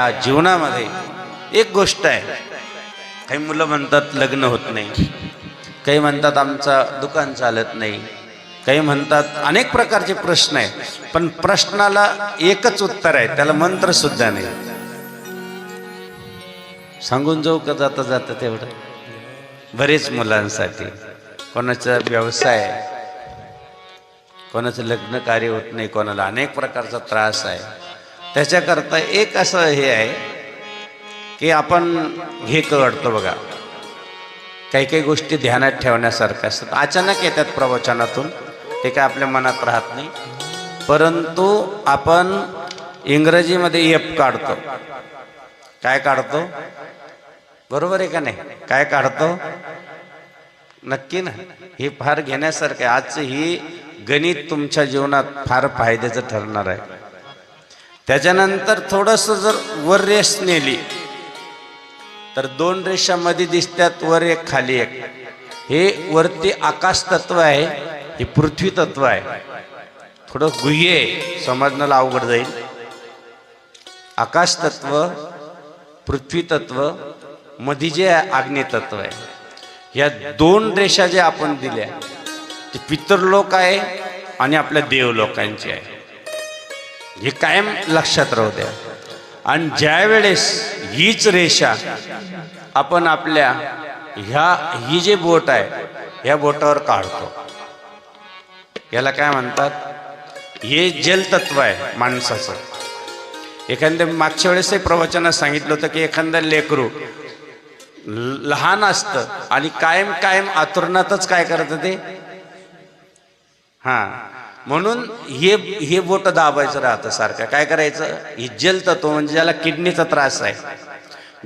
जीवनामध्ये एक गोष्ट आहे. काही मुलं म्हणतात लग्न होत नाही. काही म्हणतात आमचं दुकान चालत नाही. काही म्हणतात अनेक प्रकारचे प्रश्न आहेत. पण प्रश्नाला एकच उत्तर आहे त्याला मंत्र सुद्धा नाही. सांगून जाऊ का जाता जाता तेवढं? बरेच मुलांसाठी. कोणाचा व्यवसाय कोणाचं लग्न कार्य होत नाही कोणाला अनेक प्रकारचा त्रास आहे. त्याच्याकरता एक असं हे आहे की आपण हे कळतो बघा. काही काही गोष्टी ध्यानात ठेवण्यासारख्या असतात. अचानक येतात प्रवचनातून. ते काय आपल्या मनात राहत नाही. परंतु आपण इंग्रजीमध्ये एप काढतो. काय काढतो? बरोबर आहे का नाही? काय काढतो? नक्की ना. हे फार घेण्यासारखं आहे. आजचं ही गणित तुमच्या जीवनात फार फायद्याचं ठरणार आहे. त्याच्यानंतर थोडंसं जर वर रेस नेली तर दोन रेषामध्ये दिसतात वर एक खाली एक. हे वरती आकाश तत्व आहे हे पृथ्वी तत्व आहे. थोडं गुह्य आहे समजण्याला अवघड जाईल. आकाश तत्व पृथ्वी तत्वमध्ये जे आग्ने तत्व आहे. या दोन रेषा ज्या आपण दिल्या ते पितृलोक आहे आणि आपल्या देवलोकांची आहे. हे कायम लक्षात राहू द्या. आणि ज्या वेळेस हीच रेषा आपण आपल्या ह्या ही जे बोट आहे ह्या बोटावर काढतो. याला काय म्हणतात? हे जलतत्व आहे माणसाचं. एखाद्या मागच्या वेळेस प्रवचनात सांगितलं होतं की एखादं लेकरू लहान असतं आणि कायम कायम आतुरणातच काय करतं ते? हा. म्हणून हे हे बोट दाबायचं राहतं सारखं. काय करायचं? हे जलतत्व म्हणजे ज्याला किडनीचा त्रास आहे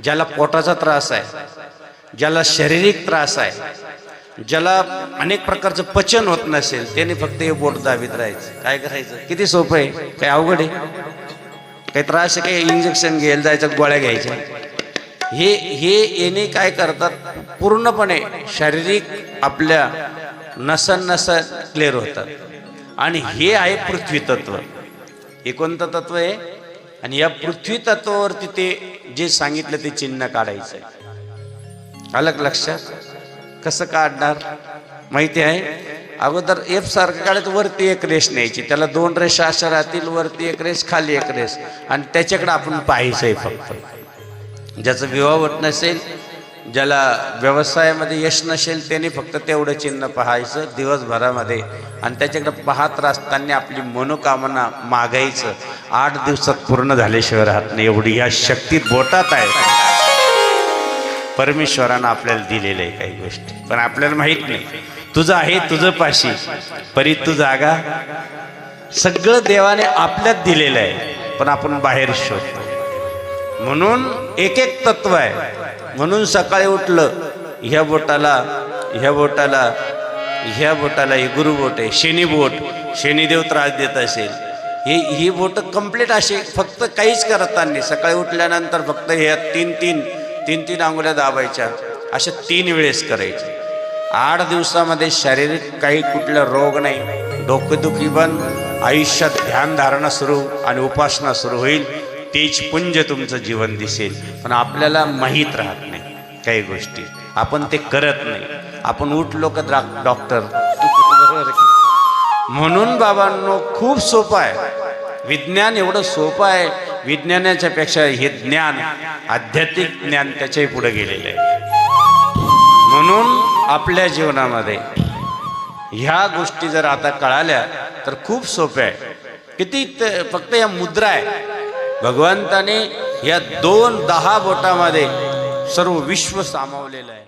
ज्याला पोटाचा त्रास आहे ज्याला शारीरिक त्रास आहे ज्याला अनेक प्रकारचं पचन होत नसेल त्याने फक्त हे बोट दाबीत राहायचं. काय करायचं? किती सोपं आहे? काय अवघड आहे? काही त्रास आहे काही इंजेक्शन घ्यायला जायचं गोळ्या घ्यायच्या. हे हे येणे काय करतात? पूर्णपणे शारीरिक आपल्या नसन नसन क्लिअर होतात आणि हे आहे पृथ्वी तत्व. हे कोणतं तत्व आहे? आणि या पृथ्वी तत्वावरती ते जे सांगितलं ते चिन्ह काढायचं आहे. अलग लक्षात. कसं काढणार? माहिती आहे? अगोदर एफ सारखं काढायचं वरती एक रेष न्यायची. त्याला दोन रेषा अशा राहतील वरती एक रेष खाली एक रेष. आणि त्याच्याकडे आपण पाहायचं आहे फक्त. ज्याचं विवाह होत नसेल ज्याला व्यवसायामध्ये यश नसेल त्याने फक्त तेवढं चिन्ह पाहायचं दिवसभरामध्ये. आणि त्याच्याकडे पाहत असताना आपली मनोकामना मागायचं. आठ दिवसात पूर्ण झाल्याशिवाय राहत नाही. एवढी या शक्तीत बोटात आहे. परमेश्वरानं आपल्याला दिलेलं आहे काही गोष्टी. पण आपल्याला माहीत नाही. तुझं आहे तुझं पाशी. परी तू जागा. सगळं देवाने आपल्यात दिलेलं आहे. पण आपण बाहेर शोधतो. म्हणून एक एक तत्व आहे. म्हणून सकाळी उठलं ह्या बोटाला ह्या बोटाला ह्या बोटाला ही गुरुबोट आहे शनी बोट. शनिदेव त्रास देत असेल. हे ही बोट कंप्लीट असे फक्त काहीच करताना नाही. सकाळी उठल्यानंतर फक्त ह्या तीन तीन तीन तीन आंघोळ्या दाबायच्या. अशा तीन वेळेस करायचे. आठ दिवसामध्ये शारीरिक काही कुठला रोग नाही. डोकेदुखी बंद. आयुष्यात ध्यानधारणा सुरू आणि उपासना सुरू होईल. तेजपुंज तुमचं जीवन दिसेल. पण आपल्याला माहीत राहत नाही काही गोष्टी. आपण ते करत नाही. आपण उठलो का डॉक्टर म्हणून बाबांनो खूप सोपं आहे. विज्ञान एवढं सोपं आहे. विज्ञानाच्या पेक्षा हे ज्ञान आध्यात्मिक ज्ञान त्याच्याही पुढे गेलेलं आहे. म्हणून आपल्या जीवनामध्ये ह्या गोष्टी जर आता कळाल्या तर खूप सोप्या आहे. किती फक्त या मुद्रा आहे. भगवंताने या दोन दहा बोटामध्ये सर्व विश्व सामावलेलं आहे.